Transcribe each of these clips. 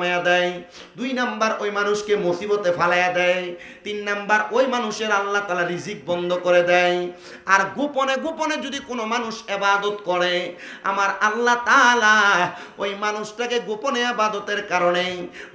দেয়, দুই নাম্বার ওই মানুষকে মুসিবতে ফালাইয়া দেয়, তিন নাম্বার ওই মানুষের আল্লাহ তালা রিজিক বন্ধ করে দেয়। আর গোপনে গোপনে যদি কোনো মানুষ এবাদত করে, আমার আল্লাহ তালা ওই মানুষটাকে গোপনে আবাদতের কারণে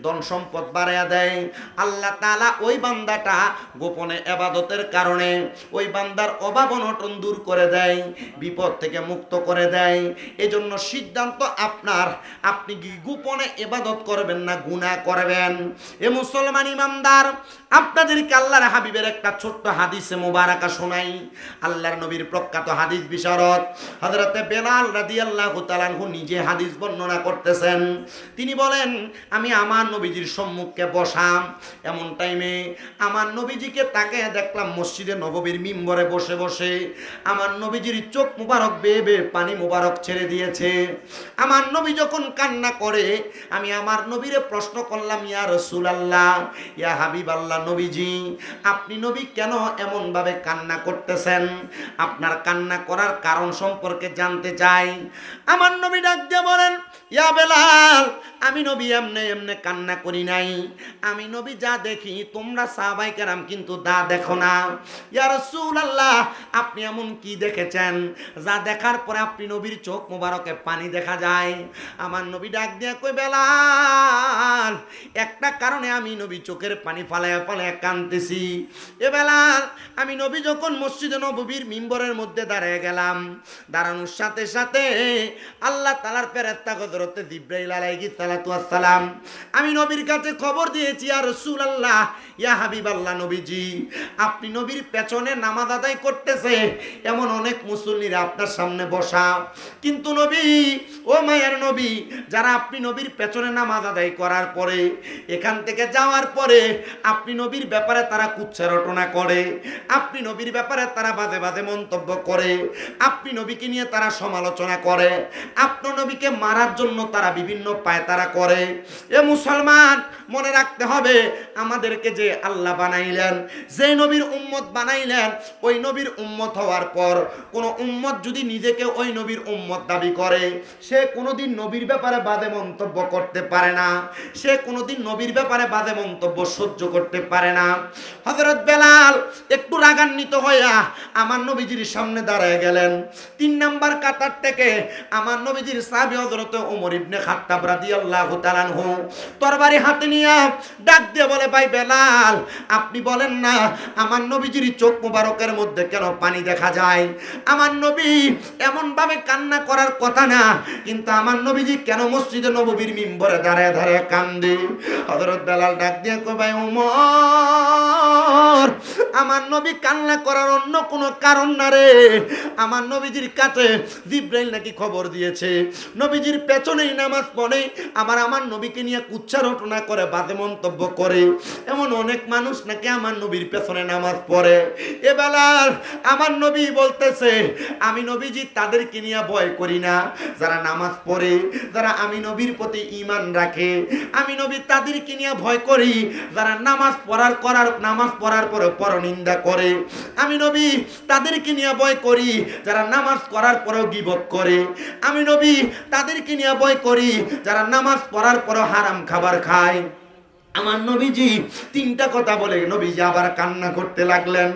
ধন সম্পদ বাড়াইয়া দেয়। আল্লাহ তালা ওই বান্দাটা গোপনে এবাদতের কারণে ওই বান্দার অভাব অনটন দূর করে দেয়, বিপদ থেকে মুক্ত করে দেয়। এজন্য সিদ্ধান্ত আপনার, আপনি কি গোপনে এবাদত করবেন? না, গুনাহ করবেন। এ মুসলমান ইমানদার আপনাদেরকে আল্লাহর হাবিবের একটা ছোট্ট হাদিসে মোবারকা শোনাই। আল্লাহর নবীর প্রখ্যাত হাদিস বিশারদ। হযরতে বেলাল রাদি আল্লাহ তাআলাহু নিজে হাদিস বর্ণনা করতেছেন। তিনি বলেন, আমি আমার নবীজির সম্মুখে বসাম এমন টাইমে আমার নবীজিকে তাকে দেখলাম মসজিদে নববীর মিম্বরে বসে বসে। আমার নবীজির চোখ মুবারক বেয়ে বেয়ে পানি মুবারক ছেড়ে দিয়েছে। আমার নবী যখন কান্না করে, আমি আমার নবীরে প্রশ্ন করলাম, ইয়া রসুল আল্লাহ ইয়া হাবিব আল্লাহ নবীজি, আপনি নবী কেন এমনভাবে কান্না করতেছেন? আপনার কান্না করার কারণ সম্পর্কে জানতে চাই। আমার নবী ডাক দিয়ে বলেন, ইয়া বেলাল আমি নবী এমনে এমনে কান্না করি নাই। আমি নবী যা দেখি, তোমরা সাহাবাই কেরাম কিন্তু দা দেখো না। ইয়ার আল্লাহ আপনি এমন কি দেখেছেন? যা দেখার পরে আপনি নবীর চোখ মোবারকে পানি দেখা যায়। আমার নবী ডাক দিয়ে কই বেলাল, একটা কারণে আমি নবী চোখের পানি ফালায়া ফালায়া কানতেছি এ বেলাল, আমি নবী যখন মসজিদে নবীর মিম্বরের মধ্যে দাঁড়িয়ে গেলাম, দাঁড়ানোর সাথে সাথে আল্লাহ তালার ফেরেত্তা গদরতে জিব্রাইল আলাইহি আসসালাম আমি নবীর কাছে খবর দিয়েছি আর রসুল আল্লাহ ইয়া হাবিব আল্লাহ নবীজি, আপনি নবীর পেছনে নামাজ আদায় করতেছে। এমন অনেক মুসল্লিরা আপনার সামনে বসা। কিন্তু নবী, ও মায়ের নবী, যারা আপনি নবীর পেছনে নামাজ আদায় করার পরে, এখান থেকে যাওয়ার পরে, আপনি নবীর ব্যাপারে তারা কুচ্ছা রটনা করে। আপনি নবীর ব্যাপারে তারা বাজে বাজে মন্তব্য করে। আপনি নবীকে নিয়ে তারা সমালোচনা করে। আপনার নবীকে মারার জন্য তারা বিভিন্ন পায় তারা করে, এ মুসলমান, মনে রাখতে হবে আমাদেরকে যে আল্লাহ বানাইলেন, যে নবীর উম্মত বানাইলেন, ওই নবীর উম্মত হওয়ার পর কোন উম্মত যদি নিজেকে ওই নবীর উম্মত দাবি করে, সে কোনোদিন নবীর ব্যাপারে বাদে মন্তব্য করতে পারে না, সে কোনোদিন নবীর ব্যাপারে বাদে মন্তব্য সহ্য করতে পারে না। হজরত বেলাল একটু রাগান্বিত হইয়া আমার নবীজির সামনে দাঁড়ায় গেলেন। তিন নাম্বার কাতার থেকে আমার নবীজির সাহাবী হযরত ওমর ইবনে খাত্তাব রাদিয়াল্লাহু তাআলা আনহু, তরবারি হাতে নিয়ে ডাক দিয়ে বলে, ভাই বেলাল, আপনি বলেন না, আমার নবীজির চোখ মুবারকের মধ্যে কেন পানি দেখা যায়? আমার নবী এমন ভাবে কান্না করার কথা না, কিন্তু আমার নবীজি কেন মসজিদে নববীর মিম্বরে দাঁড়ায় দাঁড়ায় কান্দে? হযরত বেলাল ডাক দিয়ে কয়, ভাই ওমর, আমার নবী কান্না করার অন্য কোনো কারণ না রে। আমার নবীজির কাছে জিব্রাইল নাকি খবর দিয়েছে। নবীজির পেছনেই নামাজ পড়ে আবার আমার নবীকে নিয়ে কুচ্ছা রটনা করে, বাজে মন্তব্য করে। এমন অনেক মানুষ নাকি আমার নবীর পেছনে নামাজ পড়ে। এবেলার আমার নবী বলতেছে, আমি নবীজি তাদেরকে নিয়ে ভয় করি না। যারা নামাজ পড়ে, যারা আমি নবীর প্রতি ঈমান রাখে, আমি নবী তাদেরকে নিয়ে ভয় করি। যারা নামাজ পড়ার করার, নামাজ পড়ার পরে পরনিন্দা করে, আমি নবী তাদেরকে নিয়ে ভয় করি। যারা নামাজ করার পরেও গিবত করে, আমি নবী তাদেরকে নিয়ে ভয় করি। যারা নামাজ পড়ার পর হারাম খাবার খায়। আমার নবীজি তিনটা কথা বলে, নবীজি আবার কান্না করতে লাগলেন।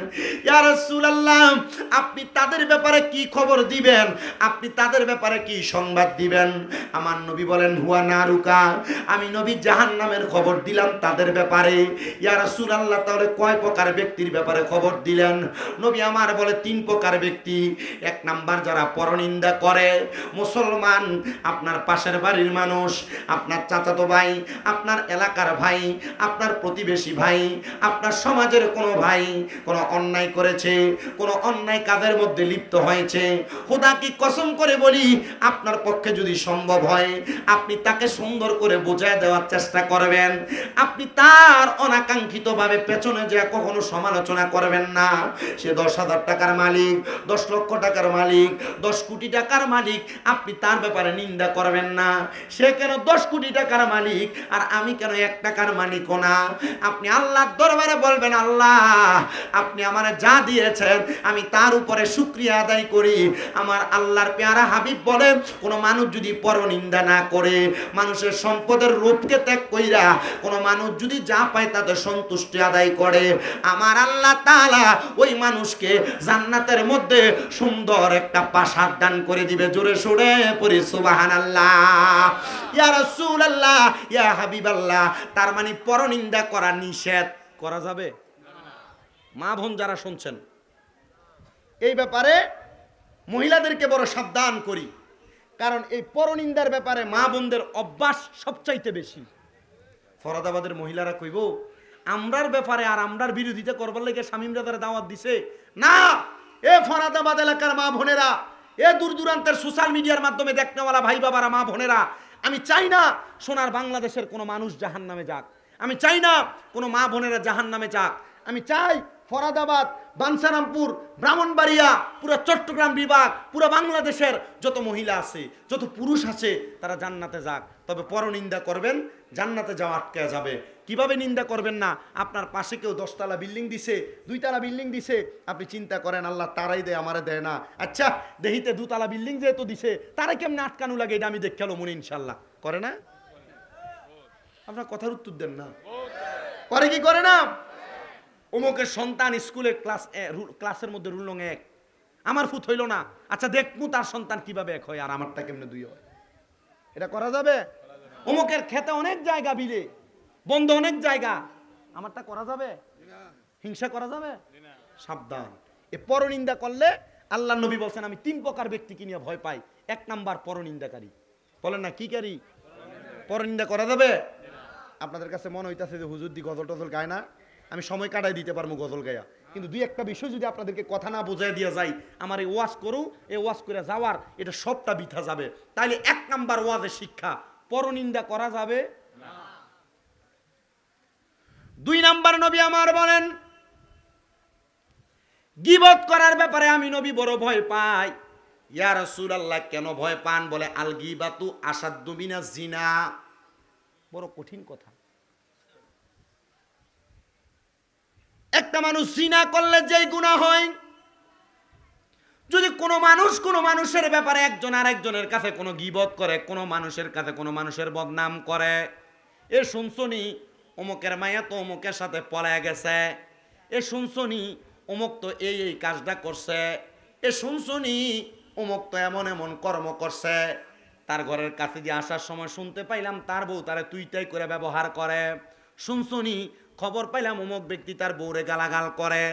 ইয়া রাসূলুল্লাহ, আপনি তাদের ব্যাপারে কি খবর দিবেন? আপনি তাদের ব্যাপারে কি সংবাদ দিবেন? আমার নবী বলেন, হুয়া নারুকা। আমি নবী জাহান্নামের খবর দিলাম তাদের ব্যাপারে। ইয়া রাসূলুল্লাহ, তাহলে কয় প্রকার ব্যক্তির ব্যাপারে খবর দিলেন? নবী আমার বলে, তিন প্রকার ব্যক্তি। এক নাম্বার, যারা পরনিন্দা করে, মুসলমান, আপনার পাশের বাড়ির মানুষ, আপনার চাচাতো ভাই, আপনার এলাকার ভাই আপনার প্রতিবেশী ভাই, আপনার সমাজের কোনো ভাই, কোনো অন্যায় করেছে, কোনো অন্যায় কাজের মধ্যে লিপ্ত হয়েছে খোদা কি কসম করে বলি, আপনার পক্ষে যদি সম্ভব হয়, আপনি তাকে সুন্দর করে বোঝায় দেওয়ার চেষ্টা করবেন। আপনি তার অনাকাঙ্ক্ষিতভাবে পেছনে যে কখনো সমালোচনা করবেন না। সে দশ হাজার টাকার মালিক, দশ লক্ষ টাকার মালিক, দশ কোটি টাকার মালিক, আপনি তার ব্যাপারে নিন্দা করবেন না। সে কেন দশ কোটি টাকার মালিক, আর আমি কেন এক টাকার মানিক না আপনি আল্লাহর দরবারে বলবেন, আল্লাহ, আপনি আমার যা দিয়েছেন, আমি তার উপরে শুক্রিয়া আদায় করি। আমার আল্লাহর পেয়ারা হাবিব বলে, কোনো মানুষ যদি পরনিন্দা না করে, মানুষের সম্পদের রূপকে ত্যাগ কইরা, কোনো মানুষ যদি যা পায় তাতে সন্তুষ্টি আদায় করে। আমার আল্লাহ তাআলা ওই মানুষকে জান্নাতের মধ্যে সুন্দর একটা পাশার দান করে দিবে। জোরে সোরে পড়ি, সুবহানাল্লাহ। ইয়া রাসূলুল্লাহ, ইয়া হাবিবাল্লাহ। তার মানে পরনিন্দা করা নিষেধ। করা যাবে? মা বোন যারা শুনছেন, এই ব্যাপারে মহিলাদেরকে বড় সাবধান করি। কারণ এই পরনিন্দার ব্যাপারে মা বোনদের অভ্যাস সবচাইতে বেশি। ফরাদাবাদের মহিলারা কইব, আমরার ব্যাপারে আর আমরার বিরোধিতা করবার লেগে স্বামীমরা তারা দাওয়াত দিছে। না! এ ফরাদাবাদ এলাকার মা বোনেরা, এ দূর দূরান্তের সোশ্যাল মিডিয়ার মাধ্যমে দেখনেওয়ালা ভাই বাবারা মা বোনেরা আমি চাই না সোনার বাংলাদেশের কোনো মানুষ জাহান নামে যাক। আমি চাই না কোনো মা বোনেরা জাহান নামে যাক। আমি চাই ফরাদাবাদ, বানসারামপুর, ব্রাহ্মণবাড়িয়া, পুরো চট্টগ্রাম বিভাগ, পুরো বাংলাদেশের যত মহিলা আছে, যত পুরুষ আছে, তারা জান্নাতে যাক। তবে পরনিন্দা করবেন জান্নাতে যাওয়া আটকে যাবে। কীভাবে নিন্দা করবেন না? আপনার পাশে কেউ দশতলা বিল্ডিং দিছে, দুইতলা বিল্ডিং দিছে, আপনি চিন্তা করেন, আল্লাহ তারাই দেয়, আমারে দেয় না। আচ্ছা দেহিতে দুতলা বিল্ডিং যেহেতু দিছে, তারা কেমনে আটকানো লাগে এটা আমি দেখে মনে ইনশাল্লাহ করে না? আপনার কথার উত্তর দেন না। করে কি, করে না? অমুকের সন্তান স্কুলে ক্লাস ক্লাসের মধ্যে রুল নং এক। আমার ফুত হইল না। আচ্ছা দেখব তার সন্তান কীভাবে এক হয়, আর আমারটা কেমনে দুই হয়? এটা করা যাবে? অমুকের খেতে অনেক জায়গা বিলে। বন্ধ অনেক জায়গা। আমারটা করা যাবে? হিংসা করা যাবে? সাবধান। এ পরনিন্দা করলে আল্লাহ নবী বলছেন, আমি তিন প্রকার ব্যক্তিকে নিয়ে ভয় পাই। এক নাম্বার পরনিন্দাকারী। বলেন না, কি কারি পরনিন্দা করা যাবে? আপনাদের কাছে মনে হইতাছে যে হুজুর দি গজল টজল গায় না। আমি সময় কাটাই দিতে পারব গজল গায়া। কিন্তু দুই একটা বিষয় যদি আপনাদেরকে কথা না বোঝাই দিয়ে যাই আমার এই ওয়াজ করু, এই ওয়াজ করে যাওয়ার, এটা সবটা বিথা যাবে। তাইলে এক নাম্বার ওয়াজের শিক্ষা পরনিন্দা করা যাবে? দুই নাম্বার নবী আমার বলেন, গিবত করার ব্যাপারে আমি নবী বড় ভয় পাই। ইয়া রাসূলুল্লাহ, কেন ভয় পান বলে? আল গিবাতু আসাদ্দু মিনাজ জিনা। বড় কঠিন কথা। একটা মানুষ জিনা করলে যেই গুণা হয় যদি কোনো মানুষ কোনো মানুষের ব্যাপারে একজন আর একজনের কাছে কোনো গিবত করে, কোনো মানুষের কাছে কোনো মানুষের বদনাম করে, এ শুনছনি অমুকের মায়া তো অমুকের সাথে পলায় গেছে, এ শুনছনি অমুক তো এই এই কাজটা করছে, এ শুনছনি অমুক তো এমন এমন কর্ম করছে, তার ঘরের কাছে যে আসার সময় শুনতে পাইলাম তার বউ তারে তুইটাই করে ব্যবহার করে, শুনছনি খবর পাইলাম অমুক ব্যক্তি তার বউরে গালাগাল করে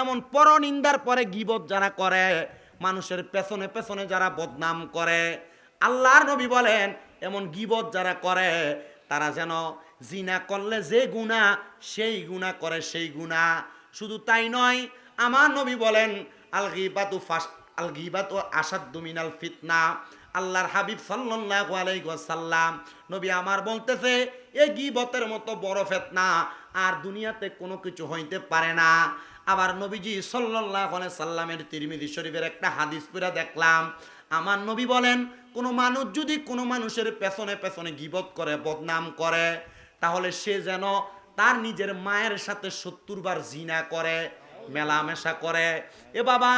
এমন পরনিন্দার পরে গিবত যারা করে, মানুষের পেছনে পেছনে যারা বদনাম করে। আল্লাহর নবী বলেন, এমন গিবত যারা করে, তারা যেন জিনা করলে যে গুণা সেই গুণা করে সেই গুণা শুধু তাই নয়, আমার নবী বলেন, আল গিবাতু ফাস্ট আল গিবাতু আসাদ্দু মিনাল ফিতনা। আল্লাহর হাবিব সাল্লাল্লাহু আলাইহি ওয়াসাল্লাম নবী আমার বলতেছে এই গিবতের মতো বড় ফিতনা, আর দুনিয়াতে কোনো কিছু হইতে পারে না। আবার নবীজি আলাইহি সাল্লামের তিরমিজি শরীফের একটা হাদিস পড়া দেখলাম। আমার নবী বলেন, কোনো মানুষ যদি কোনো মানুষের পেছনে পেছনে গিবত করে, বদনাম করে, তাহলে সে যেন তার নিজের মায়ের সাথে সত্তর বার জিনা করে, মেলামেশা করে। এ বাবা,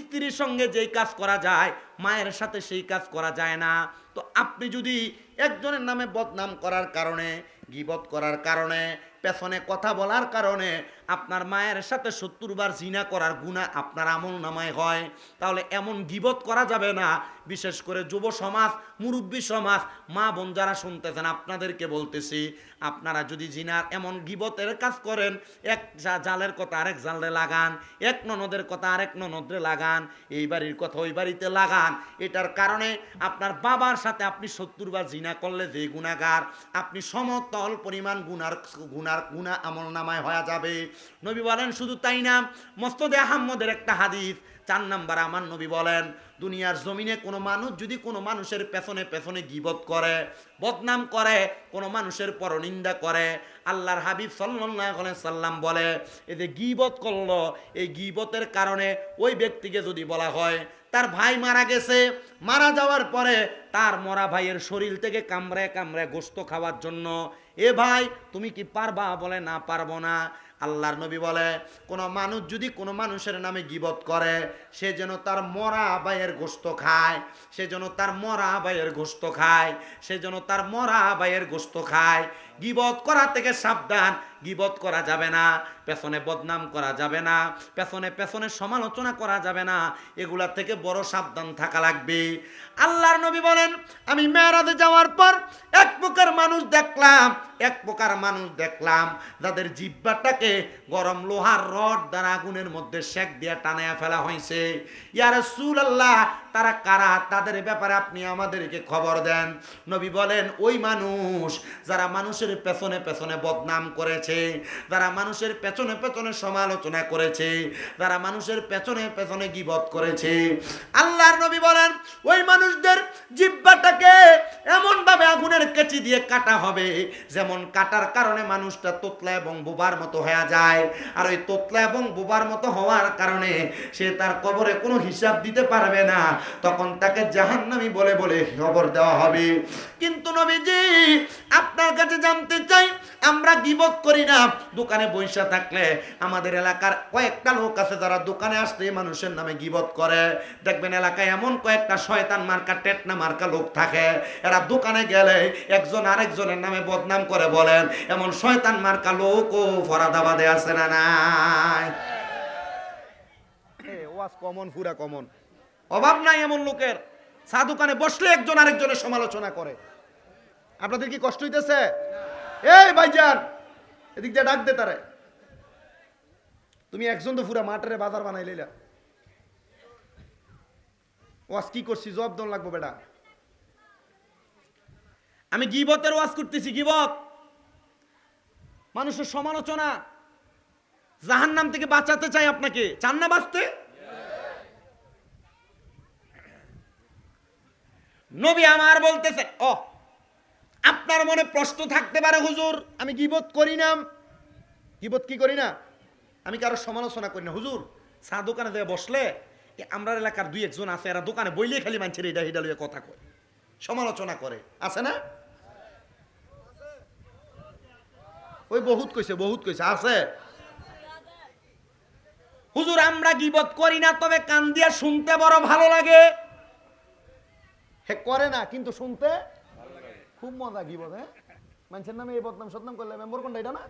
স্ত্রীর সঙ্গে যেই কাজ করা যায়, মায়ের সাথে সেই কাজ করা যায় না। তো আপনি যদি একজনের নামে বদনাম করার কারণে গিবত করার কারণে পেছনে কথা বলার কারণে আপনার মায়ের সাথে সত্তর বার জিনা করার গুণা আপনার আমল নামায় হয়। তাহলে এমন গিবত করা যাবে না। বিশেষ করে যুব সমাজ, মুরব্বী সমাজ, মা বোন যারা শুনতেছেন, আপনাদেরকে বলতেছি, আপনারা যদি জিনার এমন গিবতের কাজ করেন, এক জালের কথা আরেক জালে লাগান, এক ননদের কথা আরেক ননদরে লাগান, এই বাড়ির কথা ওই বাড়িতে লাগান, এটার কারণে আপনার বাবার সাথে আপনি সত্তর বার জিনা করলে যে গুণাগার আপনি সমতল পরিমাণ গুনার গুনার গুণা আমল নামায় হয়ে যাবে। নবী বলেন, শুধু তাই না মস্তদে আহম্মদের একটা হাদিস, চার নাম্বার আমার নবী বলেন, দুনিয়ার জমিনে কোনো মানুষ যদি কোনো মানুষের পেছনে পেছনে গিবত করে, বদনাম করে, কোনো মানুষের পরনিন্দা করে, আল্লাহর হাবিব আলাইহি সাল্লাম বলে, এই যে গিবত করল, এই গিবতের কারণে ওই ব্যক্তিকে যদি বলা হয়, তার ভাই মারা গেছে, মারা যাওয়ার পরে তার মরা ভাইয়ের শরীর থেকে কামড়ে কামড়ে গোস্ত খাওয়ার জন্য, এ ভাই, তুমি কি পারবা? বলে, না, পারব না। আল্লাহর নবী বলে, কোনো মানুষ যদি কোনো মানুষের নামে গিবত করে, সে যেন তার মরা বাইয়ের গোস্ত খায়, সে যেন তার মরা বাইয়ের গোস্ত খায়, সে যেন তার মরা বাইয়ের গোস্ত খায়। গিবত করা থেকে সাবধান, গিবত করা যাবে না। পেছনে বদনাম করা যাবে না, পেছনে পেছনে সমালোচনা করা যাবে না, এগুলা থেকে বড় সাবধান থাকা লাগবে। আল্লাহর নবী বলেন, আমি মেয়েরাজে যাওয়ার পর এক প্রকার মানুষ দেখলাম, এক প্রকার মানুষ দেখলাম, যাদের জিব্বাটাকে গরম লোহার রড দ্বারা আগুনের মধ্যে শেক দিয়ে টানায়া ফেলা হয়েছে। ইয়ার সুল আল্লাহ তারা কারা? তাদের ব্যাপারে আপনি আমাদেরকে খবর দেন। নবী বলেন, ওই মানুষ যারা মানুষের পেছনে পেছনে বদনাম করেছে, যারা মানুষের পেছনে পেছনে সমালোচনা করেছে, যারা মানুষের পেছনে পেছনে গিবত করেছে। আল্লাহর নবী বলেন, ওই মানুষদের জিব্বাটাকে এমনভাবে আগুনের কেচি দিয়ে কাটা হবে, যেমন কাটার কারণে মানুষটা তোতলা এবং বোবার মতো হয়ে যায়। আর ওই তোতলা এবং বোবার মতো হওয়ার কারণে সে তার কবরে কোনো হিসাব দিতে পারবে না। তখন তাকে জাহান্নামি বলে বলে খবর দেওয়া হবে। কিন্তু নবীজি, আপনার কাছে জানতে চাই, আমরা গিবত করি না। দোকানে বৈশা থাকলে আমাদের এলাকার কয়েকটা লোক আছে যারা দোকানে আসলে মানুষের নামে গিবত করে। দেখবেন এলাকায় এমন কয়েকটা শয়তান মার্কা, টেটনা মার্কা লোক থাকে। এরা দোকানে গেলে একজন আরেকজনের নামে বদনাম করে বলেন, এমন শয়তান মার্কা লোক ও ফরাদাবাদে আছে না নাই? ওয়াজ কমন, পুরা কমন। অভাব নাই এমন লোকের। চা দোকানে বসলে একজন আরেকজনের সমালোচনা করে। আপনাদের কি কষ্ট হইতেছে? এই ভাইজান, এদিক দিয়ে ডাক দে তারে। তুমি একজন তো পুরা মাঠের বাজার বানাই লইলা। ওয়াজ কি করছি? জব দন লাগবো বেটা। আমি গিবতের ওয়াজ করতেছি, গিবত। মানুষের সমালোচনা। জাহান্নাম থেকে বাঁচাতে চাই আপনাকে। চান না বাঁচতে? নবী আমার বলতেছে ও আপনার মনে প্রশ্ন থাকতে পারে হুজুর, আমি গিবত করি না। গিবত কি করি না? আমি কারও সমালোচনা করি না। হুজুর, চা দোকানে যেয়ে বসলে আমরা এলাকার দুই একজন আছে, এরা দোকানে বইলে খালি মানুষের এটা হিডা লইয়া কথা কয়। সমালোচনা করে। আছে না? ওই বহুত কইছে বহুত কইছে, আছে। হুজুর, আমরা গিবত করি না, তবে কান দিয়া শুনতে বড় ভালো লাগে। হে, করে না, কিন্তু শুনতে খুব মজা কি বলে মানুষের নামে এই বদনাম সদনাম করলে মেম্বর কোনটা, এটা না?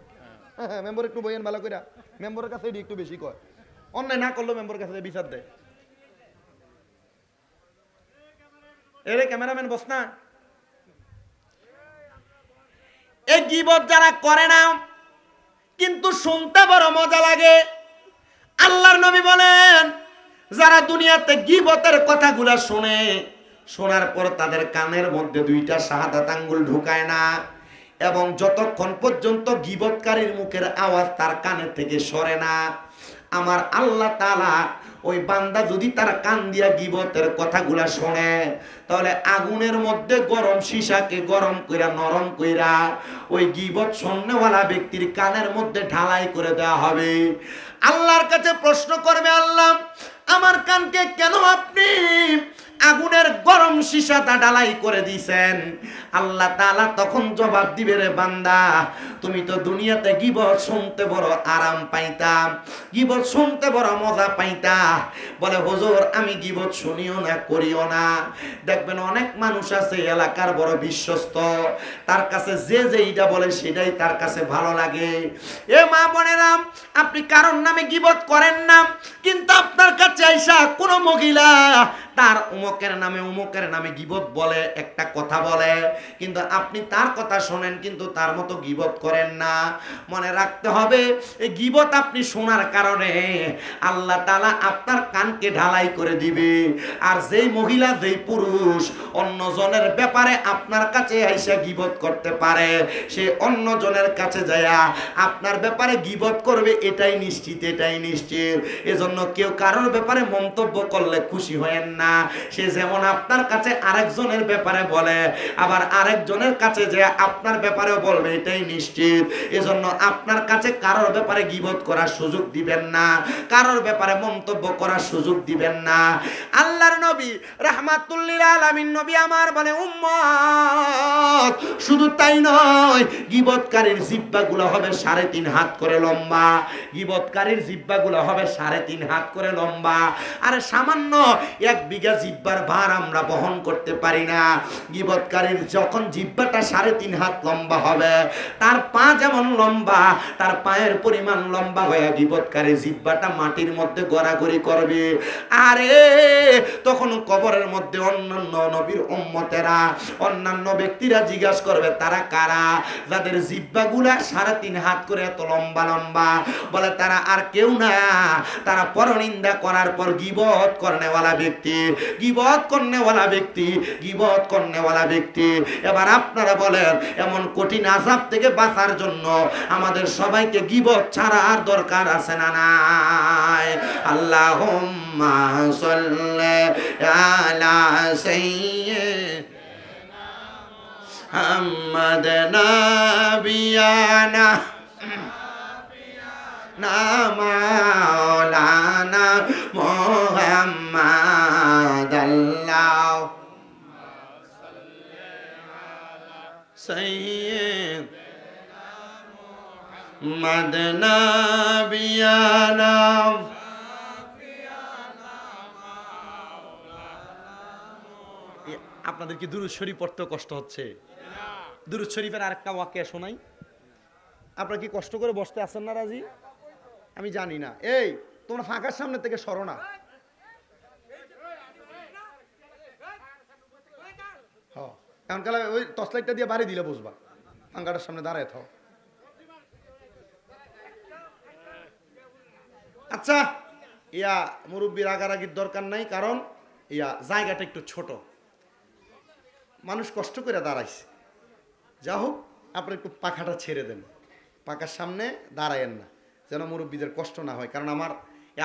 হ্যাঁ মেম্বর একটু বইয়েন ভালো করে মেম্বরের কাছে এটি একটু বেশি কয়। অন্যায় না করলেও মেম্বরের কাছে বিচার দেয় এরে ক্যামেরাম্যান, বস না। এই গিবত যারা করে না, কিন্তু শুনতে বড় মজা লাগে। আল্লাহর নবী বলেন, যারা দুনিয়াতে গিবতের কথাগুলা শুনে শোনার পর তাদের কানের মধ্যে দুইটা শাহাদাত আঙ্গুল ঢুকায় না, এবং যতক্ষণ পর্যন্ত গিবৎকারীর মুখের আওয়াজ তার কানের থেকে সরে না, আমার আল্লাহ তালা ওই বান্দা যদি তার কান দিয়া গিবতের কথাগুলা শোনে, তাহলে আগুনের মধ্যে গরম সীসাকে গরম কইরা, নরম কইরা ওই গিবত শোননেওয়ালা ব্যক্তির কানের মধ্যে ঢালাই করে দেওয়া হবে। আল্লাহর কাছে প্রশ্ন করবে আল্লাহ, আমার কানকে কেন আপনি আগুনের গরম সীসাটা ডালাই করে দিছেন আল্লাহ তাআলা তখন জবাব দিবে রে বান্দা, তুমি তো দুনিয়াতে গিবত শুনতে বড় আরাম পাইতাম গিবত শুনতে বড় মজা পাইতা। বলে, হুজুর, আমি গিবত শুনিও না, করিও না। দেখবেন অনেক মানুষ আছে, এলাকার বড় বিশ্বস্ত। তার কাছে যে যে এইটা বলে, সেটাই তার কাছে ভালো লাগে। এ মা বোনেরাম আপনি কারোর নামে গিবত করেন না, কিন্তু আপনার কাছে আইসা কোনো মহিলা তার উমকের নামে উমকের নামে গিবত বলে, একটা কথা বলে। কিন্তু আপনি তার কথা শোনেন, কিন্তু তার মতো গিবত করেন না। মনে রাখতে হবে, এই গিবত আপনি শোনার কারণে আল্লাহ তালা আপনার কানকে ঢালাই করে দিবে। আর যেই মহিলা, যেই পুরুষ অন্যজনের ব্যাপারে আপনার কাছে আইসা গিবত করতে পারে, সে অন্যজনের কাছে যায়া আপনার ব্যাপারে গিবত করবে, এটাই নিশ্চিত এটাই নিশ্চিত। এজন্য কেউ কারোর ব্যাপারে মন্তব্য করলে খুশি হয়েন না। না সে যেমন আপনার কাছে আরেকজনের ব্যাপারে বলে, আবার আরেকজনের কাছে যে আপনার ব্যাপারেও বলবে, এটাই নিশ্চিত। এজন্য আপনার কাছে কারোর ব্যাপারে গিবত করার সুযোগ দিবেন না, কারোর ব্যাপারে মন্তব্য করার সুযোগ দিবেন না। আল্লাহর নবী রাহমাতুল্লিল আলামিন নবী আমার বলে, উম্মত, শুধু তাই নয়, গিবতকারীর জিব্বাগুলো হবে সাড়ে তিন হাত করে লম্বা। গিবতকারীর জিব্বাগুলো হবে সাড়ে তিন হাত করে লম্বা। আর সামান্য এক বিঘা জিব্বার ভার আমরা বহন করতে পারি না। গিবতকারীর যখন জিব্বাটা সাড়ে তিন হাত লম্বা হবে, তার পা যেমন লম্বা, তার পায়ের পরিমাণ লম্বা হয়ে গিবতকারী জিব্বাটা মাটির মধ্যে গড়াগড়ি করবে। আরে তখন কবরের মধ্যে অন্যান্য নবীর উম্মতেরা, অন্যান্য ব্যক্তিরা জিজ্ঞাসা করবে, তারা কারা? যাদের জিব্বাগুলা সাড়ে তিন হাত করে এত লম্বা লম্বা, বলে তারা আর কেউ না। তারা পরনিন্দা করার পর গিবত করনেওয়ালা ব্যক্তি গিবত করনেওয়ালা ব্যক্তি গিবত করনেওয়ালা ব্যক্তি এবার আপনারা বলেন এমন কঠিন আজাব থেকে বাঁচার জন্য আমাদের সবাইকে গিবত ছাড়া আর দরকার আছে না নাই আল্লাহ আলা সাইয়্যিদ محمد نبينا না মদনা বিয়ানা আপনাদের কি দুরুদ শরীফ পড়তে কষ্ট হচ্ছে? দুরুদ শরীফের আরেকটা ওয়াকিয়া শোনাই। আপনারা কি কষ্ট করে বসতে আছেন না রাজি? আমি জানি না। এই, তোমরা ফাঁকার সামনে থেকে সরো না হ্যাঁ এখন কালে ওই টর্চলাইটটা দিয়ে বাড়ি দিলে বসবা ফাঁকাটার সামনে দাঁড়ায় থাও। আচ্ছা ইয়া মুরব্বীর আগারাগির দরকার নাই, কারণ ইয়া জায়গাটা একটু ছোট। মানুষ কষ্ট করে দাঁড়াইছে। যা হোক, আপনি একটু পাখাটা ছেড়ে দেন। পাখার সামনে দাঁড়ায়েন না, যেন মুরব্বীদের কষ্ট না হয়। কারণ আমার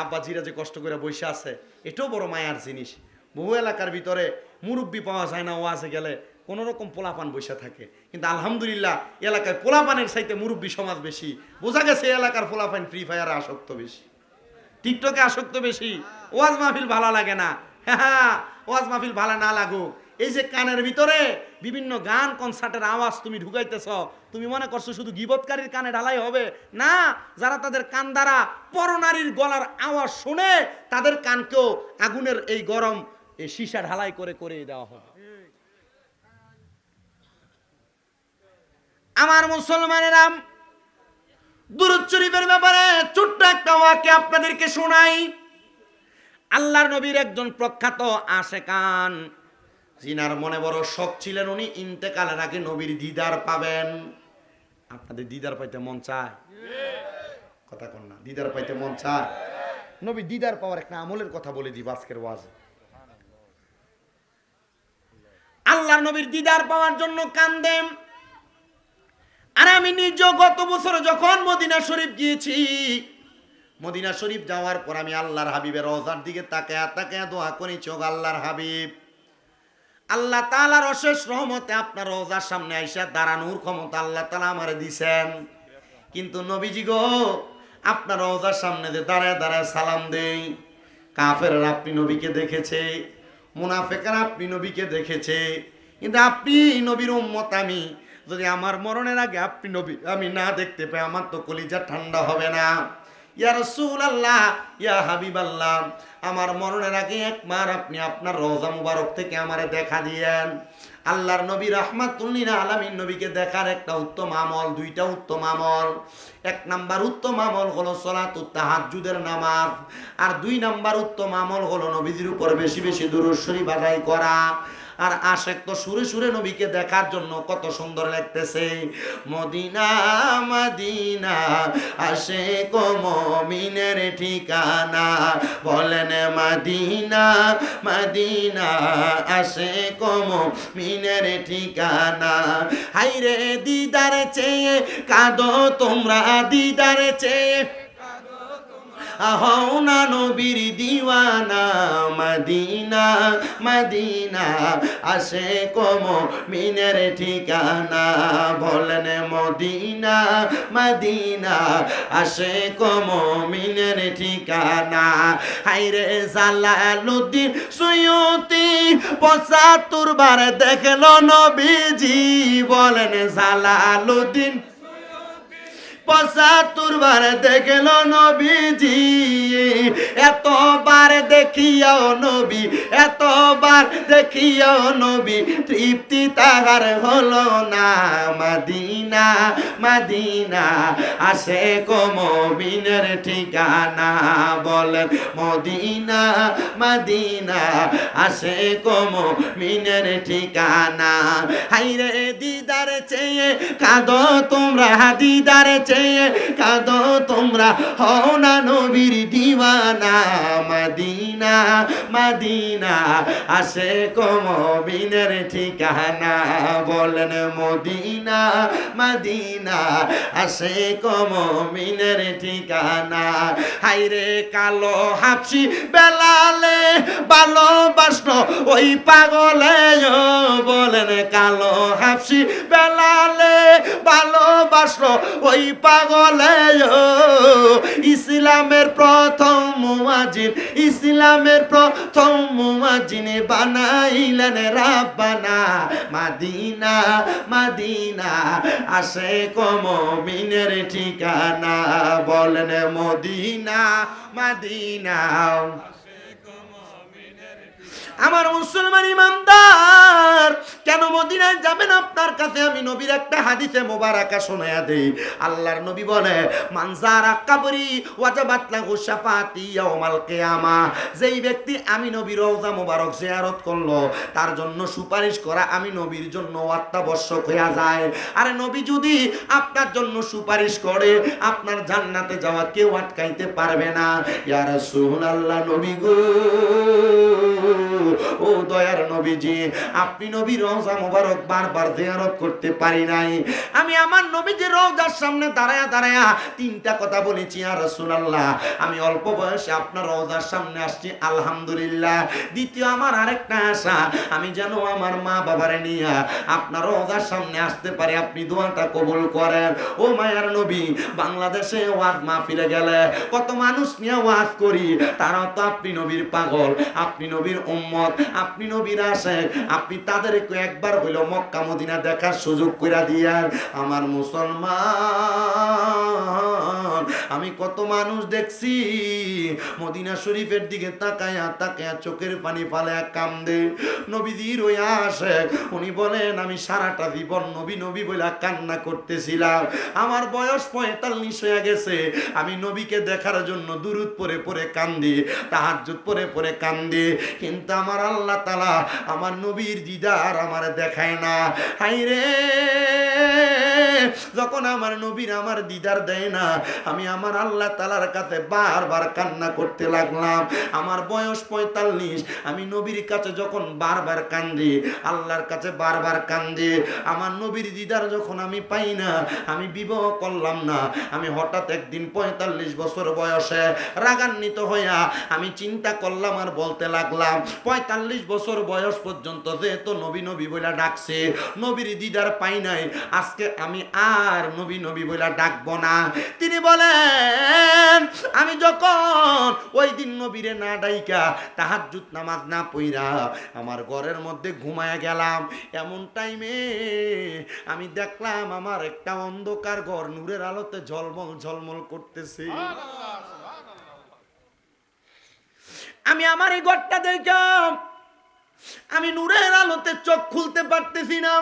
আব্বাজিরা যে কষ্ট করে বসে আছে, এটাও বড় মায়ার জিনিস। বহু এলাকার ভিতরে মুরব্বী পাওয়া যায় না, ওয়াজে গেলে কোনো রকম পোলাপান বসে থাকে। কিন্তু আলহামদুলিল্লাহ, এলাকায় পোলাপানের সাইতে মুরব্বী সমাজ বেশি। বোঝা গেছে এলাকার পোলাপান ফ্রি ফায়ারে আসক্ত বেশি। টিকটকে আসক্ত বেশি। ওয়াজ মাহফিল ভালো লাগে না। হ্যাঁ ওয়াজ মাহফিল ভালো না লাগুক। এই যে কানের ভিতরে বিভিন্ন গান, কনসার্টের আওয়াজ তুমি ঢুকাইতেছ, তুমি মনে করছ শুধু গিবৎকারীর কানে ঢালাই হবে? না, যারা তাদের কান দ্বারা পরনারীর গলার আওয়াজ শুনে, তাদের কানকেও আগুনের এই গরম, এই সীসা ঢালাই করে করে দেওয়া হবে। আমার মুসলমানেরা, দুরুদ শরীফের ব্যাপারে ছোট্ট একটা ওয়াকে আপনাদেরকে শোনাই। আল্লাহর নবীর একজন প্রখ্যাত আশেকান জিনার মনে বড় শখ ছিলেন উনি, ইন্তেকালের আগে নবীর দিদার পাবেন। আপনাদের দিদার পাইতে মন চায়? কথা কন না, দিদার পাইতে মন চায়? নবী, দিদার পাওয়ার একটা আমলের কথা বলে দিব আজকের ওয়াজ। আল্লাহর নবীর দিদার পাওয়ার জন্য কান্দেন। আর আমি নিজ গত বছর যখন মদিনা শরীফ গিয়েছি, মদিনা শরীফ যাওয়ার পর আমি আল্লাহর হাবিবের রওজার দিকে তাকায় তাকায় দোয়া করি, চোখ আল্লাহর হাবিব। আল্লাহ তালার অশেষ রহমতে আপনার রোজার সামনে আইসা দাঁড়ানোর ক্ষমতা আল্লাহ তালা আমারে দিছেন। কিন্তু নবীজি গো, আপনার রোজার সামনে যে দাঁড়ায় দাঁড়ায় সালাম দেই। কাফের আপনি নবীকে দেখেছে, মুনাফেকার আপনি নবীকে দেখেছে। কিন্তু আপনি নবীর উম্মত আমি যদি আমার মরণের আগে আপনি নবী, আমি না দেখতে পাই, আমার তো কলিজা ঠান্ডা হবে না। ইয়া রসুল আল্লাহ ইয়া হাবিব আল্লাহ আমার মরণের আগে একবার আপনি আপনার রোজা মুবারক থেকে আমারে দেখা দিয়েন। আল্লাহর নবী রহমাতুল্লিনা আলামিন নবীকে দেখার একটা উত্তম আমল, দুইটা উত্তম আমল। এক নাম্বার উত্তম আমল হলো সলাত তাহাজ্জুদের নামাজ, আর দুই নাম্বার উত্তম আমল হলো নবীজির উপর বেশি বেশি শরীফ আদায় করা। আর আশেক তো সুরে সুরে নবীকে দেখার জন্য কত সুন্দর লাগতেছে। মদিনা মদিনা আসে মমিনের ঠিকানা। বলেন মদিনা মদিনা আসে মমিনের ঠিকানা। হাইরে দিদার চেয়ে কাঁদো তোমরা দিদার চেয়ে। হও না নবীর দিওয়ানা, মদিনা মদিনা আসে কম মিনের ঠিকানা। বলেন মদিনা মদিনা আসে কম মিনের ঠিকানা। হাইরে জালালুদ্দিন সুয়ুতি, পঁচাত্তর বার দেখল নবীজি। বলেন জালালুদ্দিন পঁচাত্তর বার দেখল নবীজি। এতবার দেখিয়াও নবী, এতবার দেখিয়াও নবী, তৃপ্তি তাহার হলো না মাদিনা মাদিনা। আসে কমিনের ঠিকানা বলেন, মদিনা, মাদিনা। আসে কমিনের ঠিকানা। হাইরে দিদার চেয়ে কাঁদো তোমরা, দিদার চেয়ে কাঁদো তোমরা, হও না নবীর দিওয়ানা, মাদিনা মাদিনা আসে কমিনের ঠিকানা। বলেন, মদিনা, মাদিনা আসে কমিনের ঠিকানা। হাইরে কালো হাফসি বেলালে ভালোবাসলো ওই পাগলে বলেন, কালো হাফসি বেলালে ভালোবাসলো ওই পাগলে ইসলামের প্রথম মুয়াজিন ইসলামের প্রথম মুয়াজিন বানাইলেন রাব্বানা। মাদিনা মাদিনা আসে কমিনের ঠিকানা বলেন মদিনা, মাদিনা। আমার মুসলমান ইমানদার, কেন মদিনায় যাবেন আপনার কাছে? আমি নবীর একটা হাদিসে মোবারকা শোনায়া দেই। আল্লাহর নবী বলে মানজার কাবরি ওয়াজাবাত লাহু শাফাতি ইয়াউমাল কিয়ামা যেই ব্যক্তি আমি নবীর রওজা মোবারক জিয়ারত করল, তার জন্য সুপারিশ করা আমি নবীর জন্য অত্যাবশ্যক হয়ে যায়। আরে নবী, যদি আপনার জন্য সুপারিশ করে, আপনার জান্নাতে যাওয়া কেউ আটকাইতে পারবে না। ইয়া রাসূলুল্লাহ নবী গো। ও দয়ার নবীজি, আপনি নবীর রওজা মোবারক বারবার জিয়ারত করতে পারি নাই। আমি আমার নবীজির রওজার সামনে দাঁড়ায়া দাঁড়ায়া তিনটা কথা বলেছি আর রাসূলুল্লাহ। আমি অল্প বয়সে আপনার রওজার সামনে আসছি, আলহামদুলিল্লাহ। দ্বিতীয় আমার আরেকটা আশা, আমি যেন আমার মা বাবারে নিয়ে আপনার রওজার সামনে আসতে পারি, আপনি দোয়াটা কবুল করেন। ও মায়ার নবী, বাংলাদেশে ওয়াজ মাহফিলে গেলে কত মানুষ নিয়ে ওয়াজ করি তারা তো আপনি নবীর পাগল, আপনি নবীর উম্মত। আপনি নবীর আশেক আপনি তাদেরকে একবার হইল মক্কা মদিনা দেখার সুযোগ করে দিয়ার আমার মুসলমান, আমি কত মানুষ দেখছি, মদিনা শরীফের দিকে তাকায়া তাকায়া চোখের পানি ফালে কান্দে। নবীজির ওই আসে উনি বলেন, আমি সারাটা জীবন নবী নবী বলে কান্না করতেছিলাম। আমার বয়স পঁয়তাল্লিশ হয়ে গেছে। আমি নবীকে দেখার জন্য দুরুদ পরে পরে কান্দি, তাহাজ্জুদ পরে পরে কান্দি। কিন্তু আমার আল্লাহ তালা আমার নবীর দিদার আমার দেখায় না। হাই রে! যখন আমার নবীর আমার দিদার দেয় না, আমি আমার আল্লাহ তালার কাছে বারবার কান্না করতে লাগলাম। আমার বয়স পঁয়তাল্লিশ, আমি নবীর কাছে যখন বারবার কান্দি, আল্লাহর কাছে বারবার কান্দি, আমার নবীর দিদার যখন আমি পাই না, আমি বিবাহ করলাম না, আমি হঠাৎ একদিন পঁয়তাল্লিশ বছর বয়সে রাগান্বিত হইয়া আমি চিন্তা করলাম আর বলতে লাগলাম পঁয়তাল্লিশ বছর বয়স পর্যন্ত যেহেতু নবী নবী বলে ডাকছে, নবীর দিদার পাই নাই, আজকে আমি আর নবী নবী বলে ডাকবো না। তিনি বলেন, আমি যখন ওই দিন নবীরে না ডাইকা তাহাজ্জুদ নামাজ না পইরা আমার ঘরের মধ্যে ঘুমায়া গেলাম। এমন টাইমে আমি দেখলাম আমার একটা অন্ধকার ঘর নূরের আলোতে ঝলমল ঝলমল করতেছে। আমি আমার এই ঘরটা দেখলাম। আমি নূরের আলোতে চোখ খুলতে পারতেছি না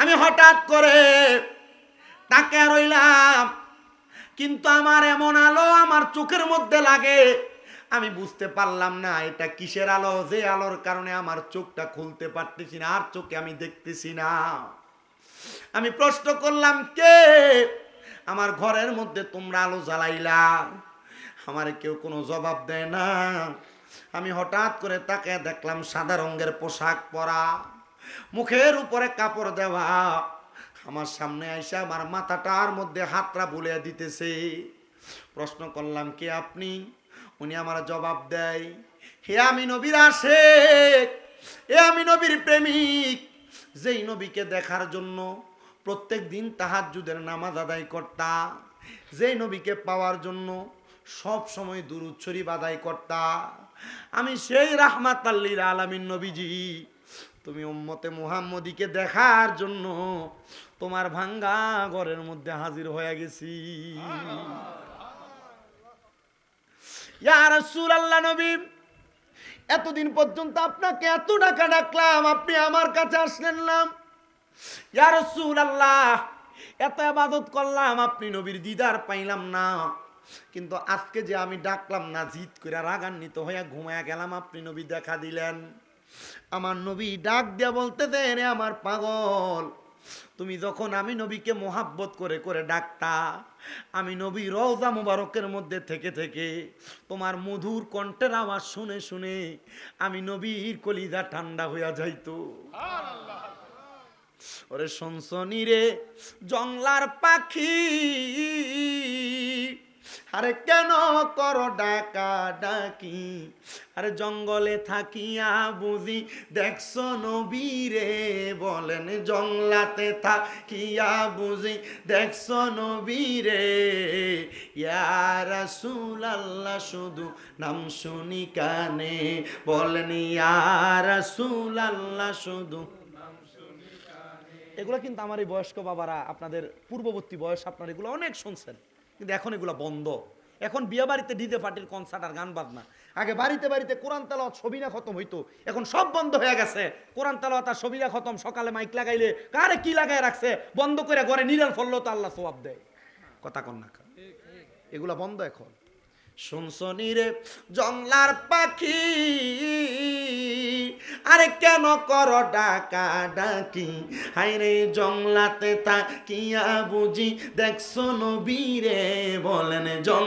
আমি হঠাৎ করে তাকে রইলাম কিন্তু আমার এমন আলো আমার চোখের মধ্যে লাগে, আমি বুঝতে পারলাম না এটা কিসের আলো, যে আলোর কারণে আমার চোখটা খুলতে পারতেছি না, আর চোখে আমি দেখতেছি না। আমি প্রশ্ন করলাম, কে? আমার ঘরের মধ্যে তোমরা আলো জ্বালাইলা। আমার কেউ কোনো জবাব দেয় না। আমি হঠাৎ করে তাকে দেখলাম সাদা রঙের পোশাক পরা, মুখের উপরে কাপড় দেওয়া। আমার সামনে আইসা আমার মাথাটার মধ্যে হাতটা বুলিয়ে দিতেছে। প্রশ্ন করলাম, কে আপনি? উনি আমার জবাব দেয়, হে আমি নবীর আসে এ আমি নবীর প্রেমিক। যেই নবীকে দেখার জন্য প্রত্যেক দিন তাহাজ্জুদের নামাজ আদায় কর্তা যেই নবীকে পাওয়ার জন্য সব সময় শরীফ আদায় করতা। আমি সেই রাহমাত আল্লির আলামিন নবীজি। তুমি উম্মতে মুহাম্মদীকে দেখার জন্য তোমার ভাঙ্গা ঘরের মধ্যে হাজির হয়ে গেছি। এতদিন পর্যন্ত আপনাকে এত টাকা ডাকলাম, আপনি আমার কাছে আসলেন না। ইয়া রাসূলুল্লাহ, এত আবাদত করলাম, আপনি নবীর দিদার পাইলাম না। কিন্তু আজকে যে আমি ডাকলাম না জিত করে রাগান্বিত হইয়া ঘুমায়া গেলাম, আপনি নবী দেখা দিলেন। আমার নবী ডাক দিয়া বলতে রে আমার পাগল, তুমি যখন আমি নবীকে মোহাব্বত করে করে ডাকতা, আমি নবী রওজা মুবারকের মধ্যে থেকে থেকে তোমার মধুর কণ্ঠের আওয়াজ শুনে শুনে আমি নবীর কলিজা ঠান্ডা হইয়া যাইতো। ওরে সনসনি রে, জংলার পাখি আরে কেন কর ডাকা ডাকি? আরে জঙ্গলে থাকিয়া বুঝি দেখছ নবীরে, বলেন জংলাতে থাকিয়া বুঝি দেখছ নবীরে। ইয়ার রাসূল আল্লাহ শুধু নাম শুনি কানে, বলেন ইয়ার রাসূল আল্লাহ শুধু এগুলো কিন্তু আমার এই বয়স্ক বাবারা, আপনাদের পূর্ববর্তী বয়স আপনার এগুলো অনেক শুনছেন। কিন্তু এখন এগুলো বন্ধ। এখন বিয়ে বাড়িতে ডিজে পার্টির কনসার্ট আর গান বাজনা। আগে বাড়িতে বাড়িতে কোরআন তালাওয়াত সবিনা খতম হইতো। এখন সব বন্ধ হয়ে গেছে। কোরআন তালাওয়াত আর সবিনা খতম, সকালে মাইক লাগাইলে কারে কি লাগায় রাখছে? বন্ধ করে ঘরে নিরাল ফললো তো আল্লাহ সবাব দেয়। কথা কন না এগুলো বন্ধ এখন। শুনছনি রে? জংলার পাখি আরে কেন কর ডাকা ডাকি? হাইরে জংলাতে তাকিয়া বুঝি দেখছ নবীরে বলেন জং